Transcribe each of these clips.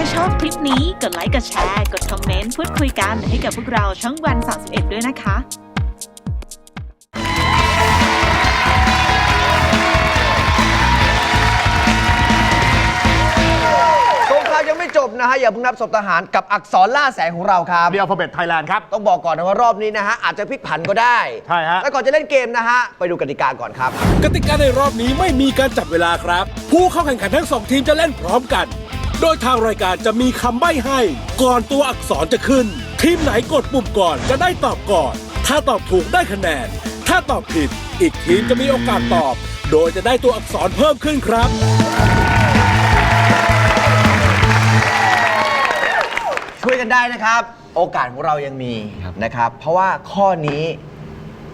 ถ้าชอบคลิปนี้กดไลค์กดแชร์ กดคอมเมนต์พูดคุยกันให้กับพวกเราช่องวัน 31 ด้วยนะคะสงครามยังไม่จบนะฮะ อย่าเพิ่งนับศพทหารกับอักษรล่าแสงของเราครับ เดียวพอเบ็ดไทยแลนด์ครับ ต้องบอกก่อนนะว่ารอบนี้นะฮะ อาจจะพลิกผันก็ได้ใช่ฮะ แล้วก่อนจะเล่นเกมนะฮะ ไปดูกติกาก่อนครับ กติกาในรอบนี้ไม่มีการจับเวลาครับ ผู้เข้าแข่งขันทั้งสองทีมจะเล่นพร้อมกัน โดยทางรายการจะมีคำใบ้ให้ ก่อนตัวอักษรจะขึ้น ทีมไหนกดปุ่มก่อนจะได้ตอบก่อน ถ้าตอบถูกได้คะแนน ถ้าตอบผิด อีกทีมจะมีโอกาสตอบ โดยจะได้ตัวอักษรเพิ่มขึ้นครับ ช่วยกันได้นะครับ โอกาสของเรายังมีนะครับ เพราะว่าข้อนี้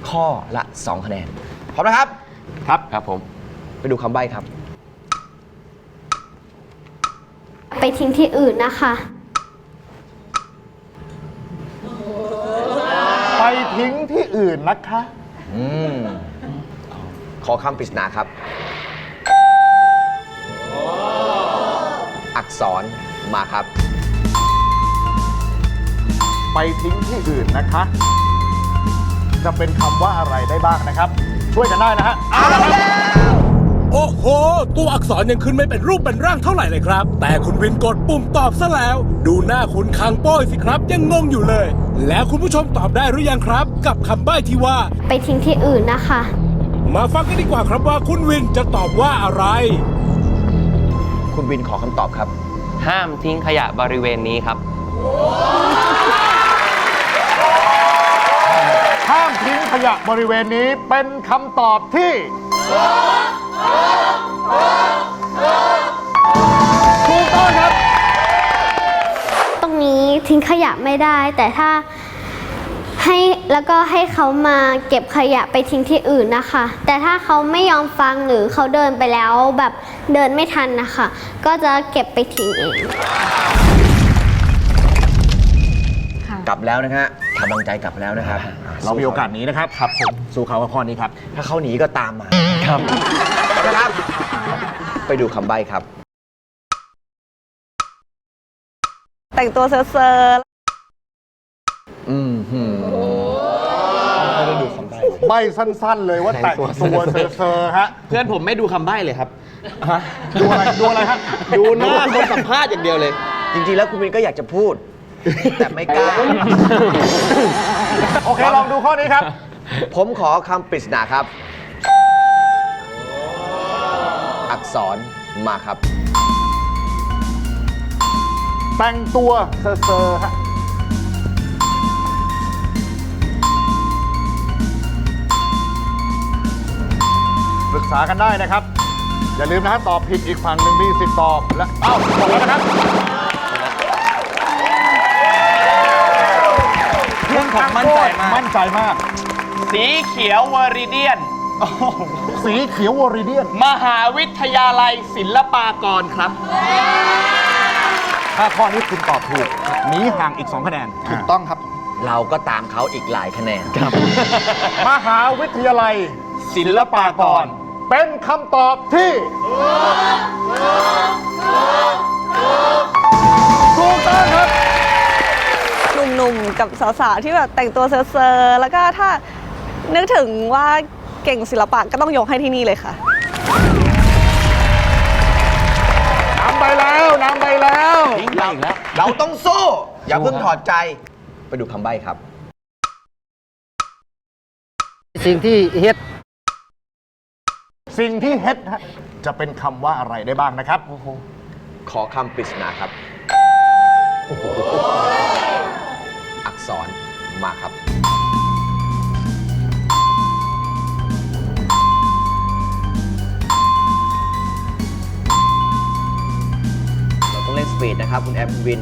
ข้อละ 2 คะแนนพร้อมนะครับ ครับ ครับผม ไปดูคำใบ้ครับ ไปทิ้งที่อื่นนะคะ ไปทิ้งที่อื่นนะคะ อืม ขอคำปริศนาครับ อักษรมาครับ ไปทิ้งที่อื่นนะคะ จะเป็นคำว่าอะไรได้บ้างนะครับ ช่วยกันได้นะฮะ โอ้โห ตัวอักษรยังขึ้นไม่เป็นรูปเป็นร่างเท่าไหร่เลยครับ แต่คุณวินกดปุ่มตอบซะแล้ว ดูหน้าคุณคังโป้ยสิครับ ยังงงอยู่เลย แล้วคุณผู้ชมตอบได้หรือยังครับ กับคำใบ้ที่ว่า ไปทิ้งที่อื่นนะคะ มาฟังกันดีกว่าครับว่าคุณวินจะตอบว่าอะไร คุณวินขอคำตอบครับ ห้ามทิ้งขยะบริเวณนี้ครับ ห้ามทิ้งขยะบริเวณนี้เป็นคำตอบที่ ถูกต้องครับ ตรงนี้ทิ้งขยะไม่ได้ แต่ถ้าให้แล้วก็ให้เขามาเก็บขยะไปทิ้งที่อื่นนะคะ แต่ถ้าเขาไม่ยอมฟังหรือเขาเดินไปแล้วแบบเดินไม่ทันนะคะ ก็จะเก็บไปทิ้งเอง กลับแล้วนะฮะกำลังใจกลับแล้วนะครับ เรามีโอกาสหนี้นะครับครับผม สู้เขากับข้อนี้ครับ ถ้าเขาหนีก็ตามมา ครับ นะครับ ไปดูคำใบ้ครับ แต่งตัวเซอร์เซอร์อืมหืมใบสั้นๆเลยว่าแต่งตัวเซอร์ๆฮะ เพื่อนผมไม่ดูคำใบ้เลยครับ ดูอะไรดูอะไรฮะ ดูหน้าคนสัมภาษณ์อย่างเดียวเลย จริงๆ แล้วคุณวินก็อยากจะพูด แต่ไม่กล้า โอเค ลองดูข้อนี้ครับ ผมขอคำปริศนาครับ กษรมาครับ แต่งตัวเซอร์ๆฮะปรึกษากันได้นะครับ อย่าลืมนะฮะตอบผิดอีกฝั่งหนึ่งมีสิทธิ์ตอบและเอ้าหมดแล้วนะครับเพื่อนผมมั่นใจมาก มั่นใจมาก สีเขียวเวอริเดียน สีเขียววอริเดียน มหาวิทยาลัยศิลปากรครับ ถ้าข้อนี้คุณตอบถูกหนีห่างอีก 2 คะแนน ถูกต้องครับ เราก็ตามเขาอีกหลายคะแนนครับ มหาวิทยาลัย ศิลปากร เป็นคำตอบที่ถูกต้องครับ หนุ่มๆ กับสาวๆ ที่แบบแต่งตัวเซอร์เซอร์แล้วก็ถ้านึกถึงว่า เก่งศิลปะก็ต้องยกให้ที่นี่เลยค่ะ นำไปแล้วนำไปแล้วเราเราต้องสู้ อย่าเพิ่งถอดใจ ไปดูคำใบ้ครับ สิ่งที่เฮ็ด สิ่งที่เฮ็ดฮะจะเป็นคำว่าอะไรได้บ้างนะครับ ขอคำปริศนาครับ อักษรมาครับ ต้องเล่นสปีดนะครับ คุณแอมคุณวิน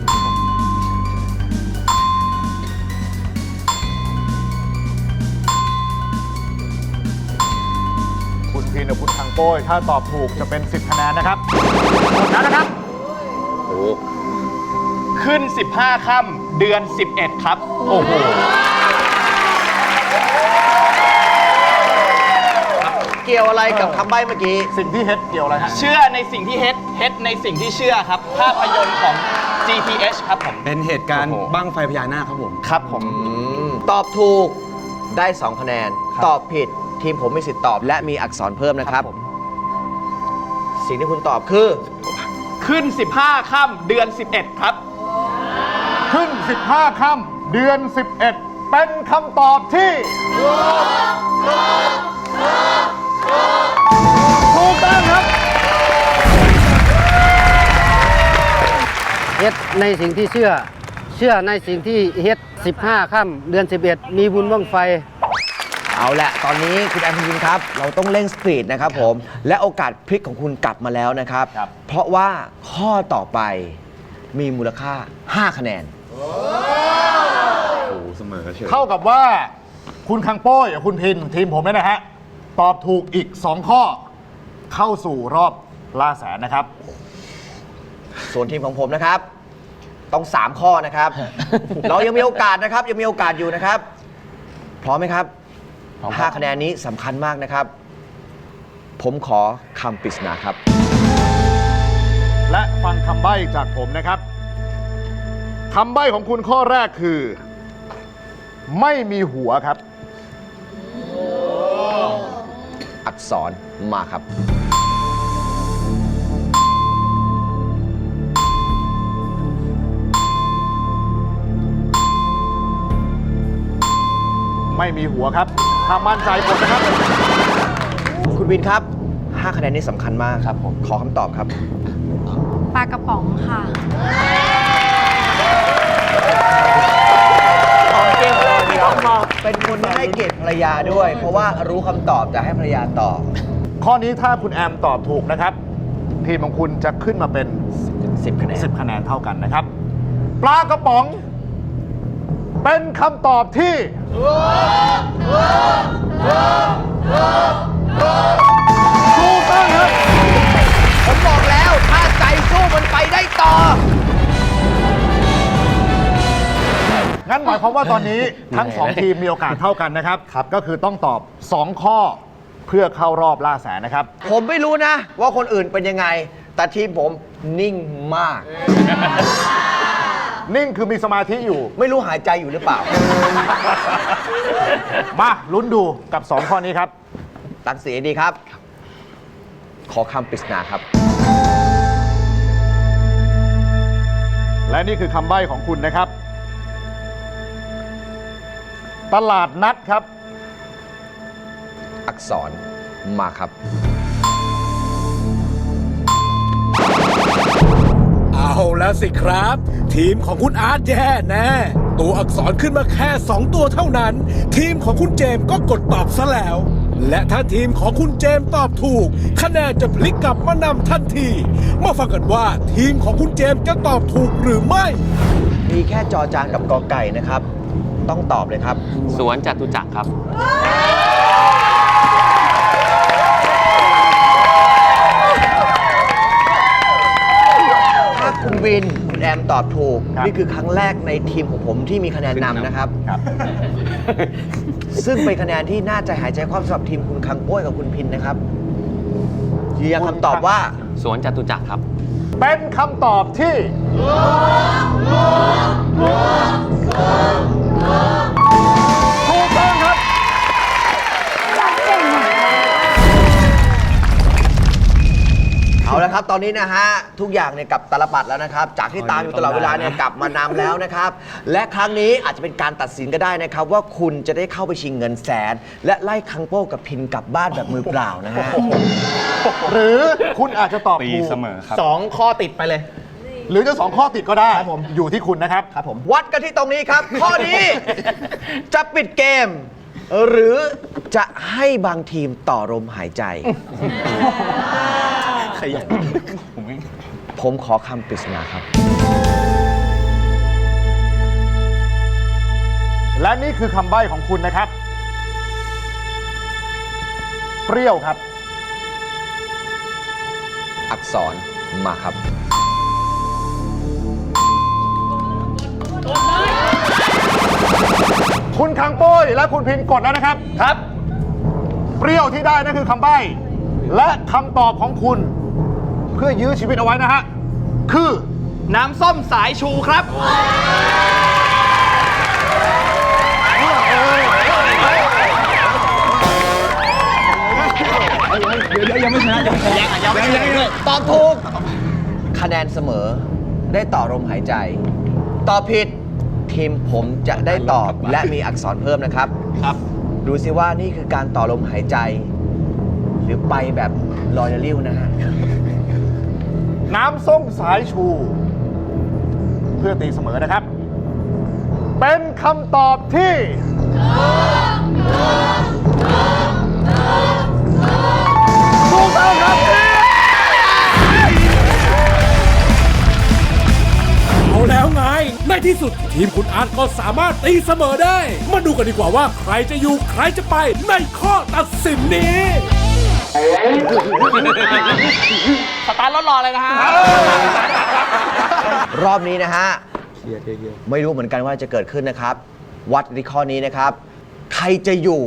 คุณพีนกับคุณทางโป้ยถ้าตอบถูกจะเป็น 10คะแนนนะครับหมดแล้วนะครับขึ้น 15ค่ำเดือน 11 ครับ โอ้โหเกี่ยวอะไรกับคำใบ้เมื่อกี้ สิ่งที่เฮ็ดเกี่ยวอะไรฮะ เชื่อในสิ่งที่เฮ็ด เฮ็ดในสิ่งที่เชื่อครับ ภาพยนตร์ของ GTH ครับผม เป็นเหตุการณ์โอ้โห บั้งไฟพญานาคครับผม ครับผม ตอบถูกได้ 2 คะแนน ตอบผิดทีมผมมีสิทธิ์ตอบ และมีอักษรเพิ่มนะครับ สิ่งที่คุณตอบคือ ขึ้น 15ค่ำเดือน 11 ครับ ขึ้น 15 ค่ำเดือน 11 เป็นคำตอบที่ ถู เฮ็ดในสิ่งที่เชื่อ เชื่อในสิ่งที่เฮ็ด 15ค่ำเดือน 11 มีบุญบ้างไฟ เอาละตอนนี้คุณแอนคุณวินครับ เราต้องเร่งสปีดนะครับผม และโอกาสพลิกของคุณกลับมาแล้วนะครับ ครับ เพราะว่าข้อต่อไปมีมูลค่า 5 คะแนน โอ้เสมอเฉยเท่ากับว่า คุณคังโป้ยกับคุณพินทีมผมเนี่ยนะฮะ ตอบถูกอีก 2 ข้อ เข้าสู่รอบล่าแสนนะครับ ส่วนทีมของผมนะครับ ต้อง 3 ข้อนะครับ เรายังมีโอกาสนะครับยังมีโอกาสอยู่นะครับ พร้อมไหมครับ5คะแนนนี้สำคัญมากนะครับ ผมขอคำปริศนาครับ และฟังคำใบ้จากผมนะครับคำใบ้ของคุณข้อแรกคือ ไม่มีหัวครับ อักษรมาครับ ไม่มีหัวครับ ถ้ามั่นใจกดนะครับ คุณวินครับ 5 คะแนนนี้สำคัญมากครับผม ขอคำตอบครับ ปลากระป๋องค่ะ ของเกมเลยน้องบอกเป็นคนที่ให้เกียรติภรรยาด้วย เพราะว่ารู้คำตอบจะให้ภรรยาตอบ ข้อนี้ถ้าคุณแอมตอบถูกนะครับ ทีมของคุณจะขึ้นมาเป็น 10 คะแนน 10 คะแนนเท่ากันนะครับ ปลากระป๋อง เป็นคำตอบที่ ถูกต้องครับผมบอกแล้วถ้าใจสู้มันไปได้ต่อ งั้นหมายความว่าตอนนี้ ทั้ง2ทีมมีโอกาสเท่ากันนะครับ ก็คือต้องตอบ 2 ข้อเพื่อเข้ารอบล่าแสนนะครับ ผมไม่รู้นะ ว่าคนอื่นเป็นยังไง แต่ทีมผมนิ่งมาก นิ่งคือมีสมาธิอยู่ ไม่รู้หายใจอยู่หรือเปล่า มาลุ้นดูกับ 2 ข้อนี้ครับ ตัดสีดีครับ ขอคำปริศนาครับ และนี่คือคำใบ้ของคุณนะครับ ตลาดนัดครับ อักษรมาครับ เอาแล้วสิครับ ทีมของคุณอาร์ตแย่แน่ตัวอักษรขึ้นมาแค่ 2 ตัวเท่านั้น ทีมของคุณเจมส์ก็กดตอบซะแล้ว และถ้าทีมของคุณเจมส์ตอบถูก คะแนนจะพลิกกลับมานำทันที มาฟังกันว่าทีมของคุณเจมส์จะตอบถูกหรือไม่ มีแค่จอจานกับกอไก่นะครับ ต้องตอบเลยครับ สวนจตุจักรครับ วินคุณแอมตอบถูก ครับนี่คือครั้งแรกในทีมของผมที่มีคะแนนนำนะครับ ครับ ซึ่งเป็นคะแนนที่น่าใจหายใจความสำหรับทีมคุณคังโป้ยกับคุณพินนะครับยืนยันคำตอบว่า สวนจตุจักรครับ เป็นคำตอบที่ เอาละครับตอนนี้นะฮะทุกอย่างเนี่ยกลับตาลปัดแล้วนะครับ จากที่ตามอยู่ตลอดเวลาเนี่ยกลับมานำแล้วนะครับ และครั้งนี้อาจจะเป็นการตัดสินก็ได้นะครับ ว่าคุณจะได้เข้าไปชิงเงินแสน และไล่คังโป้กับพินกลับบ้านแบบมือเปล่านะฮะหรือคุณอาจจะตอบตีถูกเสมอครับ สองข้อติดไปเลย หรือจะสองข้อติดก็ได้ผม อยู่ที่คุณนะครับครับผมวัดกันที่ตรงนี้ครับ ข้อนี้จะปิดเกม หรือจะให้บางทีมต่อลมหายใจ ขยันผมไม่ผมขอคำปริศนาครับ และนี่คือคำใบ้ของคุณนะครับ เปรี้ยวครับ อักษรมาครับ คุณคังโป้ยและคุณพินกดแล้วนะครับ ครับ เปรี้ยวที่ได้นั่นคือคำใบ้ และคำตอบของคุณเพื่อยื้อชีวิตเอาไว้นะฮะ คือน้ำส้มสายชูครับตอบถูก คะแนนเสมอได้ต่อลมหายใจ ตอบผิด ทีมผมจะได้ตอบและมีอักษรเพิ่มนะครับ ครับ ดูสิว่านี่คือการต่อลมหายใจ หรือไปแบบลอยลิวนะฮะ น้ำส้มสายชู เพื่อตีเสมอนะครับ เป็นคำตอบที่ถูกต้องครับเอาแล้วไง ในที่สุด ทีมคุณอาร์ตก็สามารถตีเสมอได้ มาดูกันดีกว่าว่าใครจะอยู่ใครจะไปในข้อตัดสินนี้ สตาร์ทรถรอเลยนะฮะ รอบนี้นะฮะ ไม่รู้เหมือนกันว่าจะเกิดขึ้นนะครับ วัดในข้อนี้นะครับ ใครจะอยู่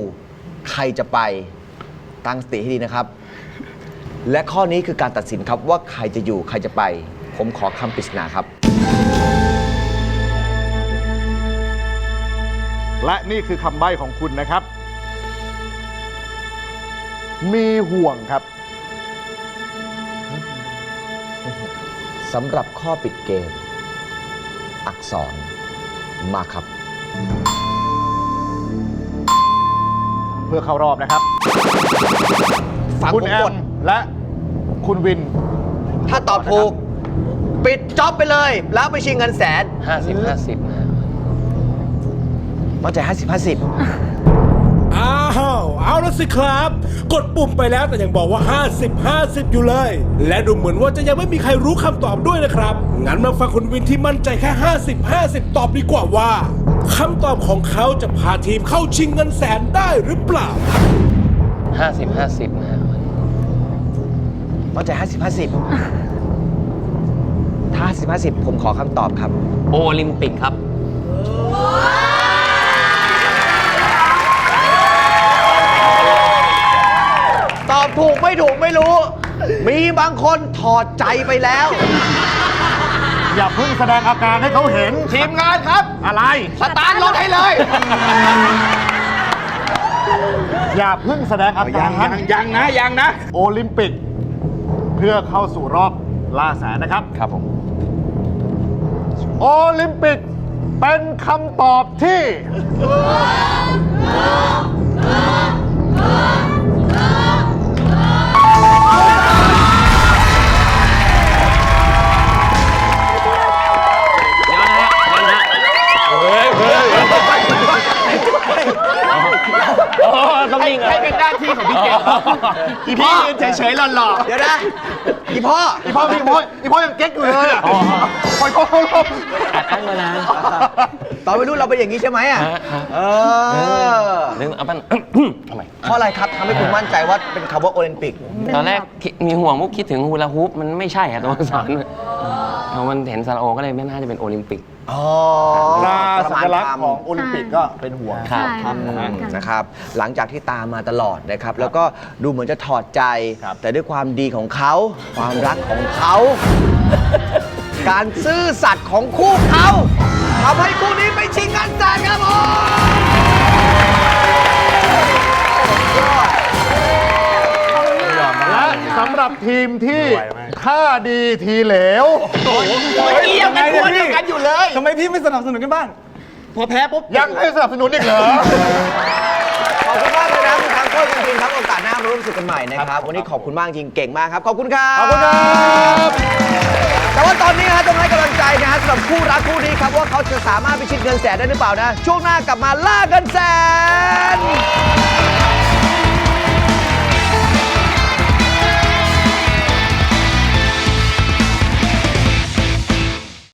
ใครจะไป ตั้งสติให้ดีนะครับ และข้อนี้คือการตัดสินครับว่าใครจะอยู่ใครจะไป ผมขอคำปริศนาครับ และนี่คือคำใบ้ของคุณนะครับ มีห่วงครับ สำหรับข้อปิดเกม อักษรมาครับ เพื่อเข้ารอบนะครับ ฟังคุณผมแอกดมและคุณวิน ถ้าตอบถูก ปิดจ็อบไปเลย แล้วไปชิงเงินแสน50 50นะฮะมั่นใจ50 50 อ้าวเอาละสิครับ กดปุ่มไปแล้วแต่ยังบอกว่า 50 50 อยู่เลย และดูเหมือนว่าจะยังไม่มีใครรู้คำตอบด้วยนะครับ งั้นมาฟังคุณวินที่มั่นใจแค่ 50 50 ตอบดีกว่าว่าคำตอบของเขาจะพาทีมเข้าชิงเงินแสนได้หรือเปล่า50 50นะฮะมั่นใจ50 50ถ้า50 50ผมขอคำตอบครับ โอลิมปิกครับต ถูกไม่ถูกไม่รู้ มีบางคนถอดใจไปแล้ว อย่าเพิ่งแสดงอาการให้เขาเห็น ทีมงานครับ อะไร สตาร์ทรถให้เลย อย่าเพิ่งแสดงอาการยังนะยังนะ โอลิมปิก เพื่อเข้าสู่รอบล่าแสนนะครับ ครับผม โอลิมปิกเป็นคำตอบที่ นิ่งให้เป็นหน้าที่ของพี่เก่งอีพี่ยืนเฉยๆหล่อเดี๋ยวนะอีพ่ออีพ่อพี่พ่ออีพ่อยังเก๊กอยู่เลยอะปล่อยเขาเขาลงอัดอั้นมานานตอนไปรุ่นเราเป็นอย่างนี้ใช่ไหมอะฮะฮะเออนึกเอาปั้นทำไมเพราะอะไรครับทำให้คุณมั่นใจว่าเป็นคำว่าโอลิมปิก ตอนแรกคิดมีห่วงมุกคิดถึงฮูลาฮูปมันไม่ใช่อะตัวอักษรเอามันเห็นซาลาโอก็เลยไม่น่าจะเป็นโอลิมปิก อ๋อตราสัญลักษณ์ของโอลิมปิกก็เป็นห่วง ครับ ใช่ครับค่ะ นะครับหลังจากที่ตามมาตลอดนะครับ แล้วก็ดูเหมือนจะถอดใจ ครับ แต่ด้วยความดีของเขา ความรักของเขา การซื่อสัตย์ของคู่เขาทำให้คู่นี้ไปชิงเงินแสนครับผม สำหรับทีมที่ท่าดีทีเหลวๆเมื่อกี้ยังเป็นคนเดียวกันอยู่เลยทำไมพี่ไม่สนับสนุนกันบ้างพอแพ้ปุ๊บยังให้สนับสนุนอีกเหรอขอบคุณมากเลยนะคุณทางโค้ชจริงๆครับโอกาสหน้ามาร่วมสนุกกันใหม่นะครับ วันนี้ขอบคุณมากจริงเก่งมากครับ ขอบคุณครับ ขอบคุณครับแต่ว่าตอนนี้ฮะต้องให้กำลังใจนะฮะสำหรับคู่รักคู่นี้ครับ ว่าเขาจะสามารถไปชิงเงินแสนได้หรือเปล่านะ ช่วงหน้ากลับมาล่าเงินแสน